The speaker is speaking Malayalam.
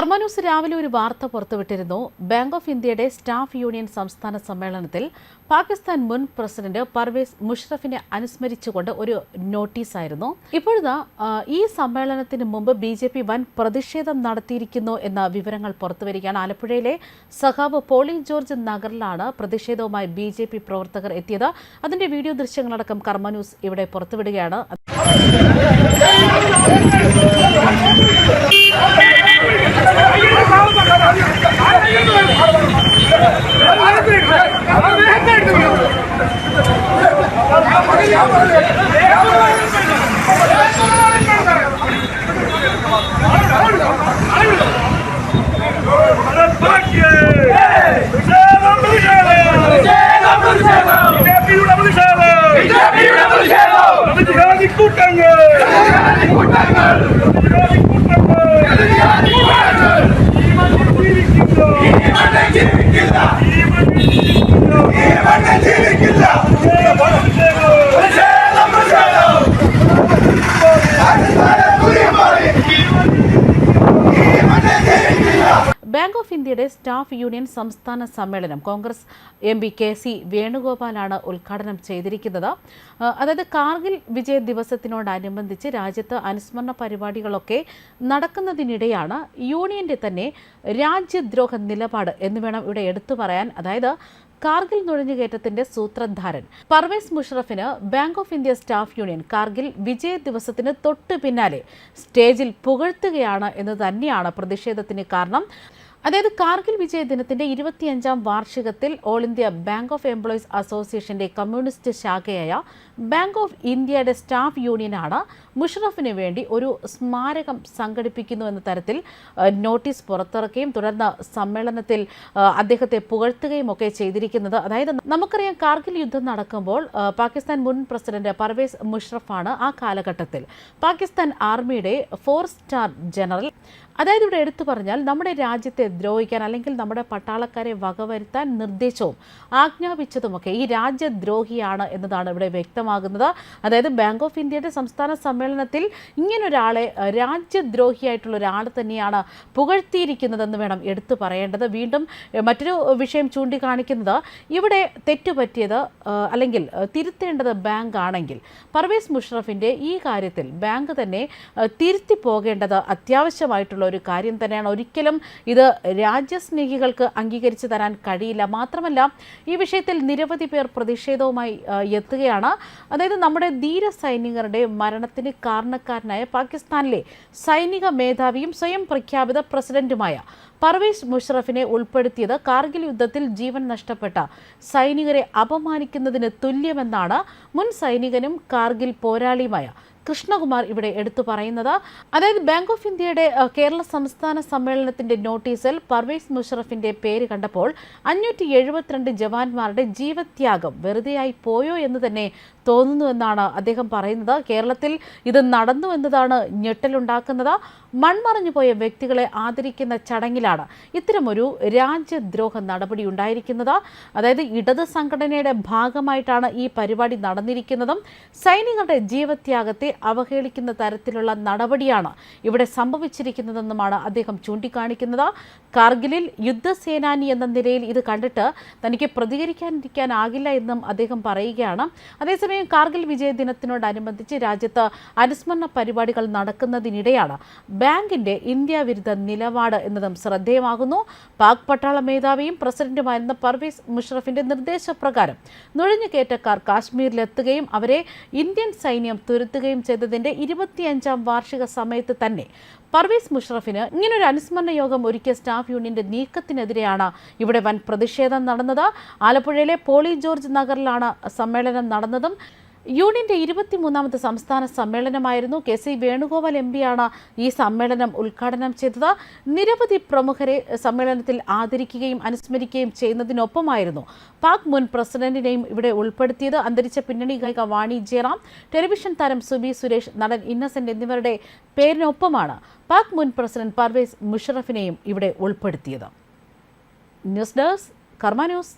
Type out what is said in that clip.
കർമ്മന്യൂസ് രാവിലെ ഒരു വാർത്ത പുറത്തുവിട്ടിരുന്നു. ബാങ്ക് ഓഫ് ഇന്ത്യയുടെ സ്റ്റാഫ് യൂണിയൻ സംസ്ഥാന സമ്മേളനത്തിൽ പാകിസ്ഥാൻ മുൻ പ്രസിഡന്റ് പർവേസ് മുഷറഫിനെ അനുസ്മരിച്ചുകൊണ്ട് ഒരു നോട്ടീസ് ആയിരുന്നു ഇപ്പോഴത്തെ ഈ സമ്മേളനത്തിന് മുമ്പ് ബി ജെ പി വൻ പ്രതിഷേധം നടത്തിയിരിക്കുന്നു എന്ന വിവരങ്ങൾ പുറത്തുവരികയാണ്. ആലപ്പുഴയിലെ സഖാവ് പോളി ജോർജ് നഗറിലാണ് പ്രതിഷേധവുമായി ബി ജെ പി പ്രവർത്തകർ എത്തിയത്. അതിന്റെ വീഡിയോ ദൃശ്യങ്ങളടക്കം കർമ്മ ന്യൂസ് ഇവിടെ പുറത്തുവിടുകയാണ്. ¡Vamos! ബാങ്ക് ഓഫ് ഇന്ത്യയുടെ സ്റ്റാഫ് യൂണിയൻ സംസ്ഥാന സമ്മേളനം Congress M P K C വേണുഗോപാലാണ് ഉദ്ഘാടനം ചെയ്തിരിക്കുന്നത്. അതായത് കാർഗിൽ വിജയ ദിവസത്തിനോടനുബന്ധിച്ച് രാജ്യത്ത് അനുസ്മരണ പരിപാടികളൊക്കെ നടക്കുന്നതിനിടെയാണ് യൂണിയന്റെ തന്നെ രാജ്യദ്രോഹ നിലപാട് എന്ന് വേണം ഇവിടെ എടുത്തു പറയാൻ. അതായത് കാർഗിൽ നുഴഞ്ഞുകയറ്റത്തിന്റെ സൂത്രധാരൻ Pervez മുഷറഫിന് bank of India staff union Kargil വിജയ ദിവസത്തിന് തൊട്ടു പിന്നാലെ സ്റ്റേജിൽ പുകഴ്ത്തുകയാണ് എന്ന് തന്നെയാണ് പ്രതിഷേധത്തിന് കാരണം. അതായത് കാർഗിൽ വിജയ ദിനത്തിന്റെ ഇരുപത്തിയഞ്ചാം വാർഷികത്തിൽ all India bank of employees അസോസിയേഷന്റെ കമ്മ്യൂണിസ്റ്റ് ശാഖയായ ബാങ്ക് ഓഫ് ഇന്ത്യയുടെ സ്റ്റാഫ് യൂണിയനാണ് മുഷറഫിന് വേണ്ടി ഒരു സ്മാരകം സംഘടിപ്പിക്കുന്നു എന്ന തരത്തിൽ നോട്ടീസ് പുറത്തിറക്കുകയും തുടർന്ന് സമ്മേളനത്തിൽ അദ്ദേഹത്തെ പുകഴ്ത്തുകയും ഒക്കെ ചെയ്തിരിക്കുന്നത്. അതായത് നമുക്കറിയാം കാർഗിൽ യുദ്ധം നടക്കുമ്പോൾ പാകിസ്ഥാൻ മുൻ പ്രസിഡന്റ് പർവേസ് മുഷറഫാണ് ആ കാലഘട്ടത്തിൽ. പാകിസ്ഥാൻ ആർമിയുടെ ഫോർ സ്റ്റാർ ജനറൽ അതായത് ഇവിടെ എടുത്തു പറഞ്ഞാൽ നമ്മുടെ രാജ്യത്തെ ദ്രോഹിക്കാൻ അല്ലെങ്കിൽ നമ്മുടെ പട്ടാളക്കാരെ വകവരുത്താൻ നിർദ്ദേശവും ആജ്ഞാപിച്ചതുമൊക്കെ ഈ രാജ്യദ്രോഹിയാണ് എന്നതാണ് ഇവിടെ വ്യക്തമാകുന്നത്. അതായത് ബാങ്ക് ഓഫ് ഇന്ത്യയുടെ സംസ്ഥാന സമ്മേളനത്തിൽ ഇങ്ങനൊരാളെ രാജ്യദ്രോഹിയായിട്ടുള്ള ഒരാൾ തന്നെയാണ് പുകഴ്ത്തിയിരിക്കുന്നതെന്ന് വേണം എടുത്തു പറയേണ്ടത്. വീണ്ടും മറ്റൊരു വിഷയം ചൂണ്ടിക്കാണിക്കുന്നത് ഇവിടെ തെറ്റുപറ്റിയത് അല്ലെങ്കിൽ തിരുത്തേണ്ടത് ബാങ്ക് ആണെങ്കിൽ പർവേസ് മുഷറഫിന്റെ ഈ കാര്യത്തിൽ ബാങ്ക് തന്നെ തിരുത്തി പോകേണ്ടത് അത്യാവശ്യമായിട്ടുള്ള ഒരു കാര്യം തന്നെയാണ്. ഒരിക്കലും ഇത് രാജ്യസ്നേഹികൾക്ക് അംഗീകരിച്ചു തരാൻ കഴിയില്ല. മാത്രമല്ല ഈ വിഷയത്തിൽ നിരവധി പേർ പ്രതിഷേധവുമായി എത്തുകയാണ്. അതായത് നമ്മുടെ ധീര സൈനികരുടെ മരണത്തിന് കാരണക്കാരനായ പാകിസ്ഥാനിലെ സൈനിക മേധാവിയും സ്വയം പ്രഖ്യാപിത പ്രസിഡന്റുമായ പർവേസ് മുഷറഫിനെ ഉൾപ്പെടുത്തിയത് കാർഗിൽ യുദ്ധത്തിൽ ജീവൻ നഷ്ടപ്പെട്ട സൈനികരെ അപമാനിക്കുന്നതിന് തുല്യമെന്നാണ് മുൻ സൈനികനും കാർഗിൽ പോരാളിയുമായ കൃഷ്ണകുമാർ ഇവിടെ എടുത്തു പറയുന്നത്. അതായത് ബാങ്ക് ഓഫ് ഇന്ത്യയുടെ കേരള സംസ്ഥാന സമ്മേളനത്തിന്റെ നോട്ടീസിൽ പർവേസ് മുഷറഫിന്റെ പേര് കണ്ടപ്പോൾ അഞ്ഞൂറ്റി എഴുപത്തിരണ്ട് ജവാന്മാരുടെ ജീവത്യാഗം വെറുതെയായി പോയോ എന്ന് തന്നെ തോന്നുന്നു എന്നാണ് അദ്ദേഹം പറയുന്നത്. കേരളത്തിൽ ഇത് നടന്നു എന്നതാണ് ഞെട്ടലുണ്ടാക്കുന്നത്. മൺമറഞ്ഞു പോയ വ്യക്തികളെ ആദരിക്കുന്ന ചടങ്ങിലാണ് ഇത്തരമൊരു രാജ്യദ്രോഹ നടപടി ഉണ്ടായിരിക്കുന്നത്. അതായത് ഇടത് സംഘടനയുടെ ഭാഗമായിട്ടാണ് ഈ പരിപാടി നടന്നിരിക്കുന്നതും. സൈനികരുടെ ജീവത്യാഗത്തെ അവഹേളിക്കുന്ന തരത്തിലുള്ള നടപടിയാണ് ഇവിടെ സംഭവിച്ചിരിക്കുന്നതെന്നുമാണ് അദ്ദേഹം ചൂണ്ടിക്കാണിക്കുന്നത്. കാർഗിലിൽ യുദ്ധസേനാനി എന്ന നിലയിൽ ഇത് കണ്ടിട്ട് തനിക്ക് പ്രതികരിക്കാനിരിക്കാനാകില്ല എന്നും അദ്ദേഹം പറയുകയാണ്. അതേസമയം കാർഗിൽ വിജയ ദിനത്തിനോടനുബന്ധിച്ച് രാജ്യത്ത് അനുസ്മരണ പരിപാടികൾ നടക്കുന്നതിനിടെയാണ് ബാങ്കിന്റെ ഇന്ത്യ വിരുദ്ധ നിലപാട് എന്നതും ശ്രദ്ധേയമാകുന്നു. പാക് പട്ടാള മേധാവിയും പ്രസിഡന്റുമായിരുന്ന പർവേസ് മുഷറഫിന്റെ നിർദ്ദേശപ്രകാരം നുഴഞ്ഞുകയറ്റക്കാർ കാശ്മീരിലെത്തുകയും അവരെ ഇന്ത്യൻ സൈന്യം തുരുത്തുകയും ചെയ്തതിന്റെ ഇരുപത്തിയഞ്ചാം വാർഷിക സമയത്ത് തന്നെ പർവേസ് മുഷറഫിന് ഇങ്ങനൊരു അനുസ്മരണ യോഗം ഒരുക്കിയ സ്റ്റാഫ് യൂണിയന്റെ നീക്കത്തിനെതിരെയാണ് ഇവിടെ വൻ പ്രതിഷേധം നടന്നത്. ആലപ്പുഴയിലെ പോളി ജോർജ് നഗറിലാണ് സമ്മേളനം നടന്നതും യൂണിയന്റെ ഇരുപത്തിമൂന്നാമത് സംസ്ഥാന സമ്മേളനമായിരുന്നു. കെ സി വേണുഗോപാൽ എം പിയാണ് ഈ സമ്മേളനം ഉദ്ഘാടനം ചെയ്തത്. നിരവധി പ്രമുഖരെ സമ്മേളനത്തിൽ ആദരിക്കുകയും അനുസ്മരിക്കുകയും ചെയ്യുന്നതിനൊപ്പമായിരുന്നു പാക് മുൻ പ്രസിഡന്റിനെയും ഇവിടെ ഉൾപ്പെടുത്തിയത്. അന്തരിച്ച പിന്നണി ഗായിക വാണി ജയറാം ടെലിവിഷൻ താരം സുബി സുരേഷ് നടൻ ഇന്നസെന്റ് എന്നിവരുടെ പേരിനൊപ്പമാണ് പാക് മുൻ പ്രസിഡന്റ് പർവേസ് മുഷറഫിനെയും ഇവിടെ ഉൾപ്പെടുത്തിയത്. News desk Karma news.